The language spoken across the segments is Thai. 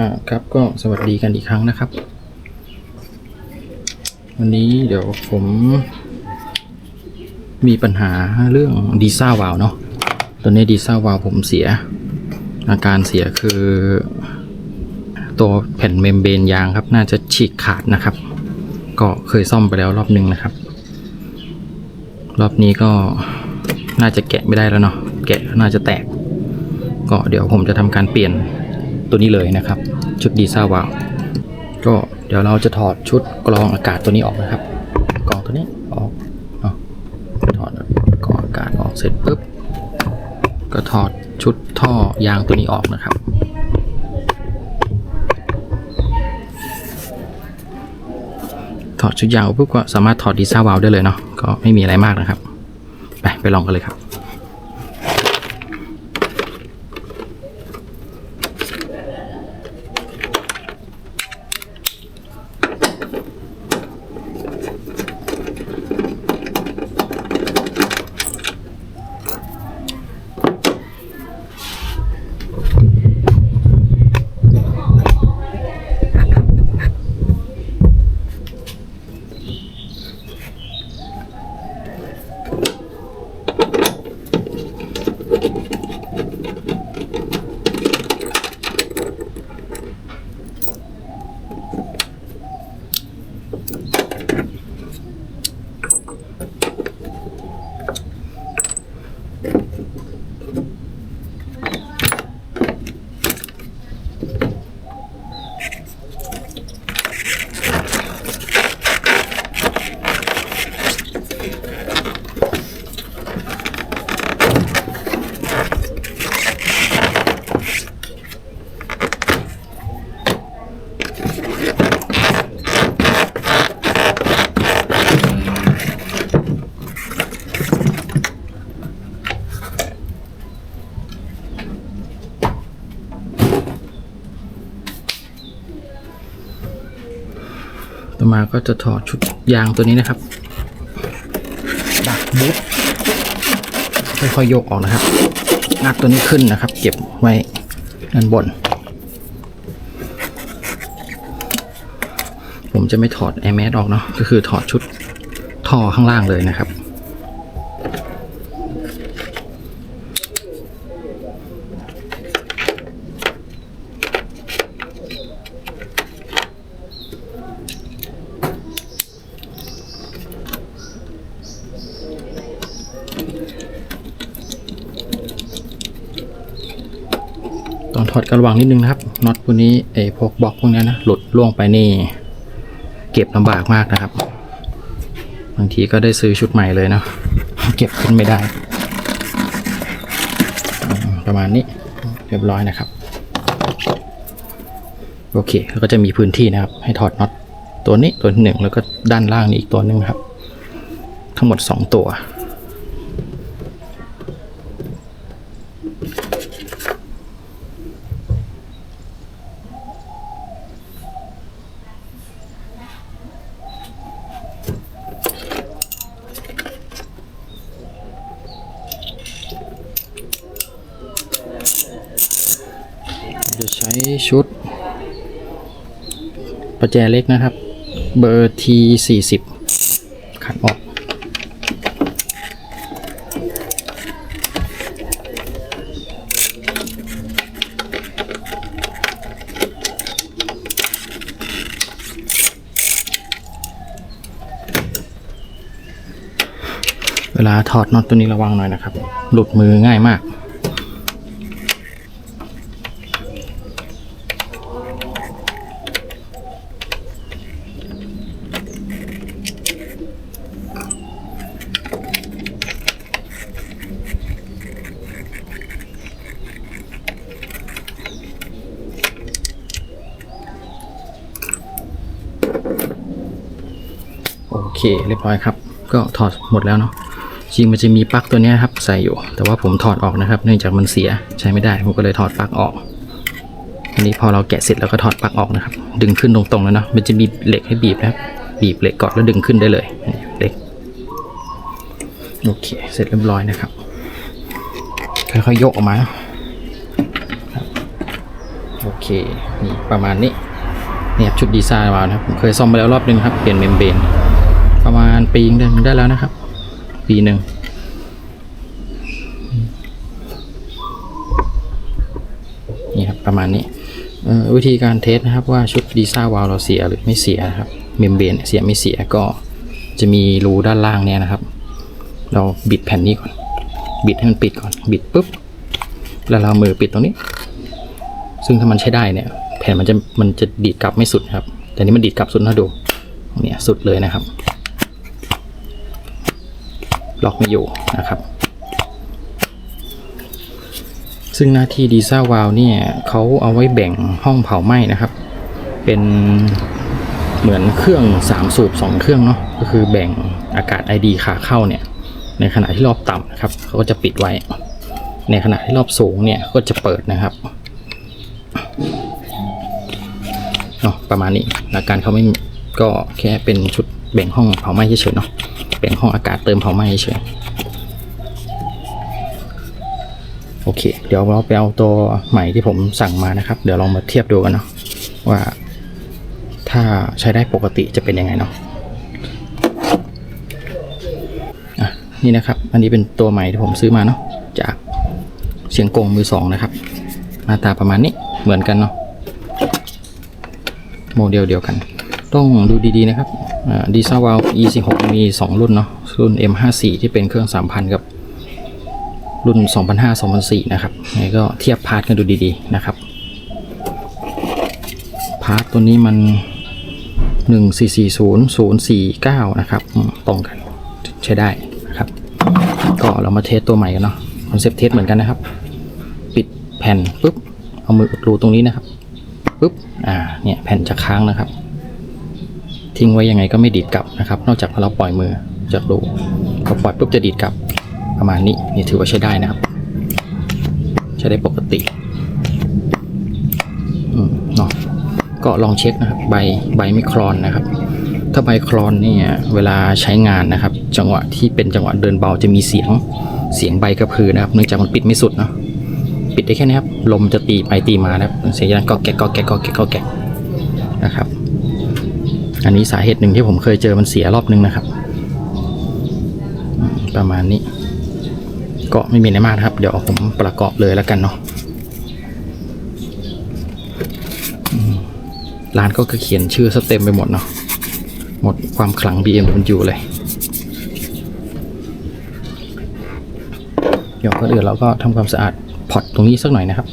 อ่าครับก็สวัสดีกันอีกครั้งนะครับ วันนี้เดี๋ยวผม มีปัญหาเรื่องดีซ่าวาลวเนาะตอนนี้ดีซ่าวาลวผมเสีย อาการเสียคือ ตัวแผ่นเมมเบรนยางครับ น่าจะฉีกขาดนะครับ ก็เคยซ่อมไปแล้วรอบหนึงนะครับ รอบนี้ก็น่าจะแกะไม่ได้แล้วเนาะแกะน่าจะแตก ก็เดี๋ยวผมจะทำการเปลี่ยน ตัวนี้เลยนะครับ ชุดดีซ่าวาลก็เดี๋ยวเราจะถอดชุดกรองอากาศตัวนี้ออกนะครับกรองตัวนี้ออกเนาถอดกรองอากาศออกเสร็จปุ๊บก็ถอดชุดท่อยางตัวนี้ออกนะครับ ถอดชุดยางปุ๊บก็สามารถถอดดีซ่าวาลได้เลยเนาะก็ไม่มีอะไรมากนะครับ ไปไปลองกันเลยครับ ต่อมาก็จะถอดชุดยางตัวนี้นะครับ ดักบุ๊ค่อยๆยกออกนะครับงัดตัวนี้ขึ้นนะครับ เก็บไว้ด้านบน ผมจะไม่ถอดแอร์แมสออกเนาะก็คือถอดชุดท่อข้างล่างเลยนะครับ กระวังนิดนึงนะครับน็อตพวกนี้ไอ้พวกบล็อกพวกนี้นะหลุดล่วงไปนี่ เก็บลำบากมากนะครับ บางทีก็ได้ซื้อชุดใหม่เลยเนาะเก็บขึ้นไม่ได้ ประมาณนี้เรียบร้อยนะครับ โอเคแล้วก็จะมีพื้นที่นะครับ ให้ถอดน็อตตัวนี้ตัวหนึ่งแล้วก็ด้านล่างนี้อีกตัวหนึ่งครับ ทั้งหมดสองตัว จะใช้ชุด ประแจเล็กนะครับ เบอร์ T 4 0 ขันออกเวลาถอดน็อตตัวนี้ระวังหน่อยนะครับ หลุดมือง่ายมาก เคเรียบร้อยครับ ก็ถอดหมดแล้วเนาะจริงมันจะมีปลั๊กตัวนี้ครับใส่อยู่ แต่ว่าผมถอดออกนะครับ เนื่องจากมันเสียใช้ไม่ได้ผมก็เลยถอดปลั๊กออกอันนี้พอเราแกะเสร็จแล้วก็ถอดปลั๊กออกนะครับ ดึงขึ้นตรงๆแล้วเนาะมันจะมีเหล็กให้บีบนะครับบีบเหล็กกอนแล้วดึงขึ้นได้เลยเหล็กโอเคเสร็จเรียบร้อยนะครับค่อยๆยกออกมาโอเคนี่ประมาณนี้เนี่ยครับชุดดีไซน์วาล์วนะครับผมเคยซ่อมไปแล้วรอบนึงครับเปลี่ยนเมมเบรน ประมาณปีนึงได้แล้วนะครับ ปีหนึ่งนี่ครับประมาณนี้วิธีการเทสนะครับว่าชุดดีซน์วาล์วเราเสียหรือไม่เสียนะครับเมมเบรนเสียไม่เสียก็จะมีรูด้านล่างเนี่ยนะครับ เราบิดแผ่นนี้ก่อน บิดให้มันปิดก่อน บิดปุ๊บ แล้วเราเอามือปิดตรงนี้ ซึ่งถ้ามันใช้ได้เนี่ย แผ่นมันจะมันจะดีดกลับไม่สุดครับ แต่นี้มันดีดกลับสุดนะดูเนี่ยสุดเลยนะครับ ล็อกไม่อยู่นะครับ ซึ่งหน้าที่ดีซ่าวาลเนี่ยเขาเอาไว้แบ่งห้องเผาไหม้นะครับ เป็นเหมือนเครื่อง 3 สูบ 2 เครื่องเนาะก็คือแบ่งอากาศ ID ขาเข้าเนี่ยในขณะที่รอบต่ำนะครับเขาก็จะปิดไว้ ในขณะที่รอบสูงเนี่ยก็จะเปิดนะครับเนาะประมาณนี้หลักการเขาไม่ก็แค่เป็นชุด แบ่งห้องเผาไหม้เฉยๆเนาะแบ่งห้องอากาศเติมเผาไหม้เฉยโอเค เดี๋ยวเราไปเอาตัวใหม่ที่ผมสั่งมานะครับ เดี๋ยวลองมาเทียบดูกันเนาะว่า ถ้าใช้ได้ปกติจะเป็นยังไงเนาะอะนี่นะครับ อันนี้เป็นตัวใหม่ที่ผมซื้อมาเนาะจากเชียงกงมือสองนะครับ หน้าตาประมาณนี้เหมือนกันเนาะโมเดลเดียวกัน ต้องดูดีๆนะครับดีซาวาล E46 มี 2 รุ่นเนาะรุ่น M54 ที่เป็นเครื่อง 3,000 กับ รุ่น 2005-2004 นะครับยังไงก็เทียบพาร์ทกันดูดีๆนะครับ พาร์ทตัวนี้มัน 1440049 นะครับ ตรงกันใช้ได้นะครับ ก็เรามาเทสตัวใหม่กันเนาะคอนเซปต์เทสเหมือนกันนะครับ ปิดแผ่นปุ๊บ เอามืออุดรูตรงนี้นะครับปุ๊บอ่าเนี่ยแผ่นจะค้างนะครับ ทิ้งไว้ยังไงก็ไม่ดีดกลับนะครับ นอกจากเราปล่อยมือจากรูพอปล่อยปุ๊บจะดีดกลับประมาณนี้นี่ถือว่าใช้ได้นะครับ ใช้ได้ปกติอืมเนาะก็ลองเช็คนะครับ ใบใบไม่คลอนนะครับ ถ้าใบคลอนเนี่ยเวลาใช้งานนะครับ จังหวะที่เป็นจังหวะเดินเบาจะมีเสียงเสียงใบกระพือนะครับ เนื่องจากมันปิดไม่สุดเนาะปิดได้แค่นี้ครับ ลมจะตีไปตีมานะครับเสียงดังก็แกะก็แกะก็แกะก็แกะนะครับ อันนี้สาเหตุหนึ่งที่ผมเคยเจอมันเสียรอบนึงนะครับ ประมาณนี้ ก็ไม่มีอะไรมากครับ เดี๋ยวผมประกอบเลยแล้วกันเนาะร้านก็เขียนชื่อสเต็มไปหมดเนาะหมดความขลัง BMW เลย เดี๋ยวก็เดี๋ยวเราก็ทำความสะอาดพอตตรงนี้สักหน่อยนะครับ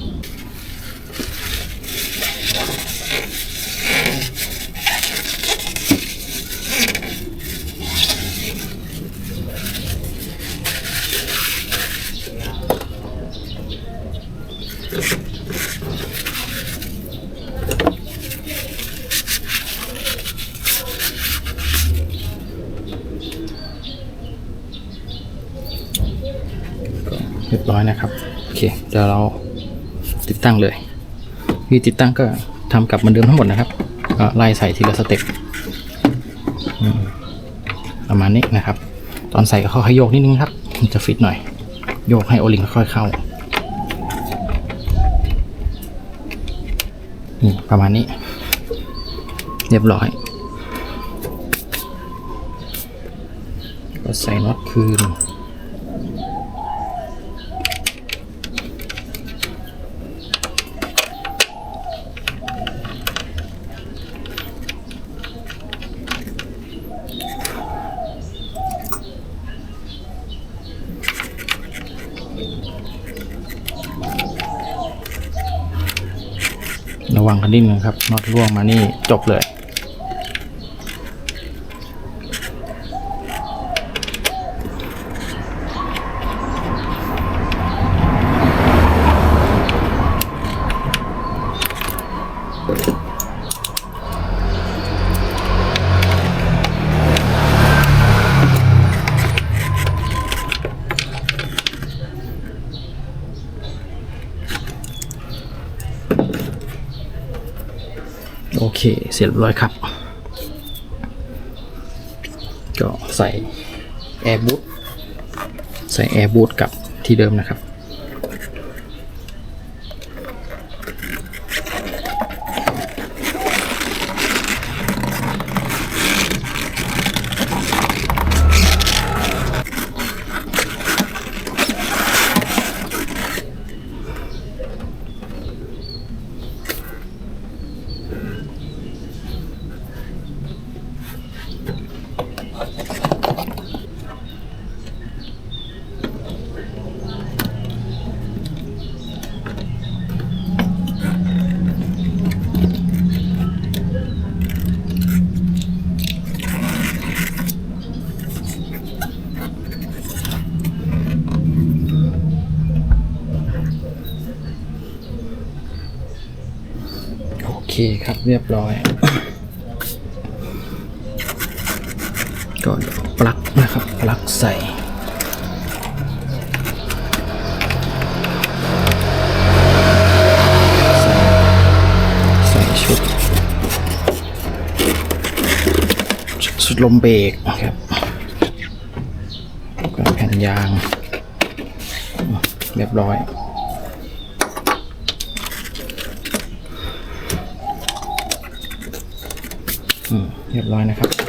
เรียบร้อยนะครับ โอเค เดี๋ยวเรา ตั้งเลย วิธีติดตั้งก็ทำกลับเหมือนเดิมทั้งหมดนะครับไล่ใส่ทีละสเต็ปประมาณนี้นะครับ ตอนใส่ก็ค่อยโยกนิดนึงครับจะฟิตหน่อย โยกให้โอลิงค่อยเข้านี่ประมาณนี้ เรียบร้อย ก็ใส่น็อตคืน วังคันดิ้นนะครับน็อตร่วงมานี่จบเลย เค เสร็จเรียบร้อยครับ ก็ใส่แอร์บูทใส่แอร์บูทกับที่เดิมนะครับ ครับเรียบร้อยก็ปลั๊กนะครับปลั๊กใส่ใส่ชุดชุดลมเบรกนะครับก็แผ่นยาง เรียบร้อย อืม เรียบร้อยนะครับ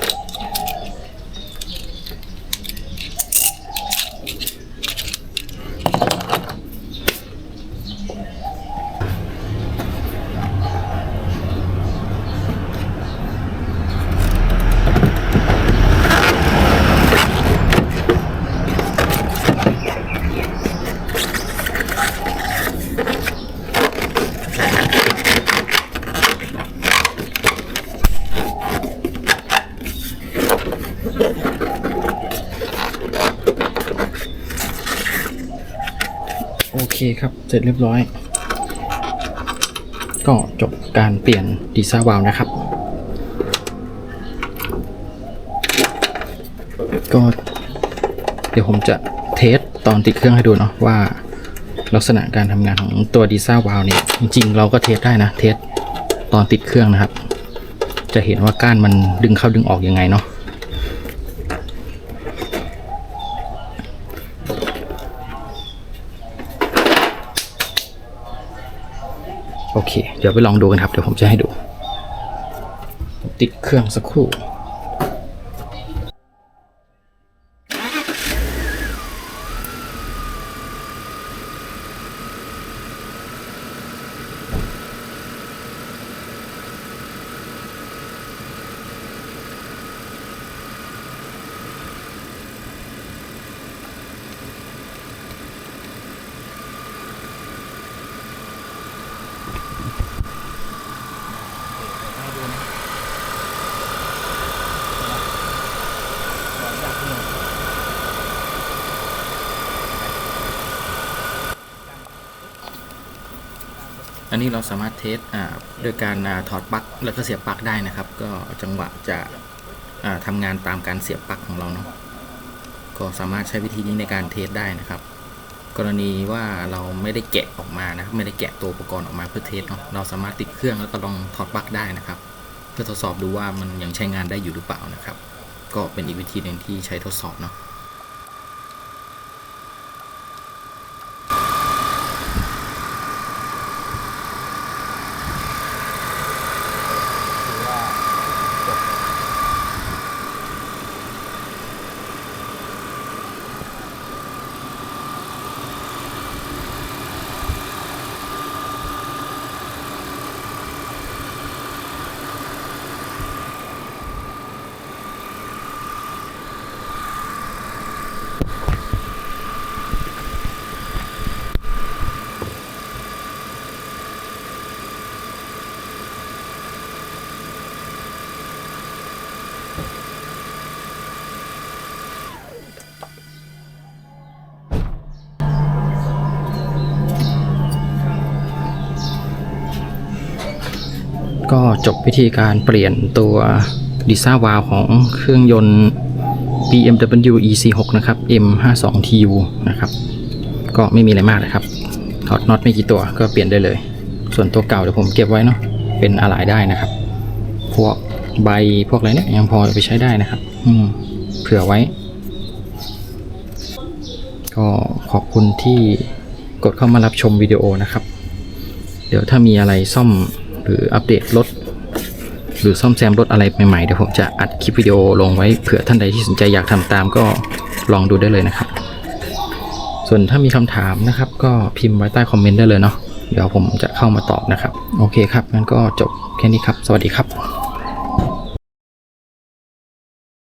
โอเคครับ เสร็จเรียบร้อย ก็จบการเปลี่ยนดีซ่าวาลนะครับ ก็เดี๋ยวผมจะเทสตอนติดเครื่องให้ดูเนาะว่าลักษณะการทำงานของตัวดีซ่าวาลเนี่ยจริงๆ เราก็เทสได้นะ เทสตอนติดเครื่องนะครับ จะเห็นว่าก้านมันดึงเข้าดึงออกยังไงเนาะ โอเค เดี๋ยวไปลองดูกันครับ เดี๋ยวผมจะให้ดู ติดเครื่องสักครู่ อั นนี้เราสามารถเทสอ่าโดยการอถอดปลั๊กแล้วก็เสียบปลั๊กได้นะครับ ก็จังหวะจะอ่าทำงานตามการเสียบปลั๊กของเราเนาะก็สามารถใช้วิธีนี้ในการเทสได้นะครับ กรณีว่าเราไม่ได้แกะออกมานะไม่ได้แกะตัวอุปกรณ์ออกมาเพื่อเทสเนาะเราสามารถติดเครื่องแล้วก็ลองถอดปลั๊กได้นะครับ เพื่อทดสอบดูว่ามันยังใช้งานได้อยู่หรือเปล่านะครับ ก็เป็นอีกวิธีหนึ่งที่ใช้ทดสอบเนาะ ก็ จบวิธีการเปลี่ยนตัวดีซ่าวาลของเครื่องยนต์ BMW EC6 นะครับ M52TU นะครับก็ไม่มีอะไรมากเลยครับถอดน็อตไม่กี่ตัวก็เปลี่ยนได้เลย ส่วนตัวเก่าเดี๋ยวผมเก็บไว้เนาะเป็นอะไหล่ได้นะครับ พวกใบพวกอะไรเนี่ยยังพอไปใช้ได้นะครับ อืมเผื่อไว้ ก็ขอบคุณที่กดเข้ามารับชมวิดีโอนะครับ เดี๋ยวถ้ามีอะไรซ่อมหรืออัปเดตรถ หรือซ่อมแซมรถอะไรใหม่ๆ เดี๋ยวผมจะอัดคลิปวิดีโอลงไว้เผื่อท่านใดที่สนใจอยากทำตามก็ลองดูได้เลยนะครับ ส่วนถ้ามีคำถามนะครับ ก็พิมพ์ไว้ใต้คอมเมนต์ได้เลยเนาะเดี๋ยวผมจะเข้ามาตอบนะครับ โอเคครับงั้นก็จบแค่นี้ครับ สวัสดีครับ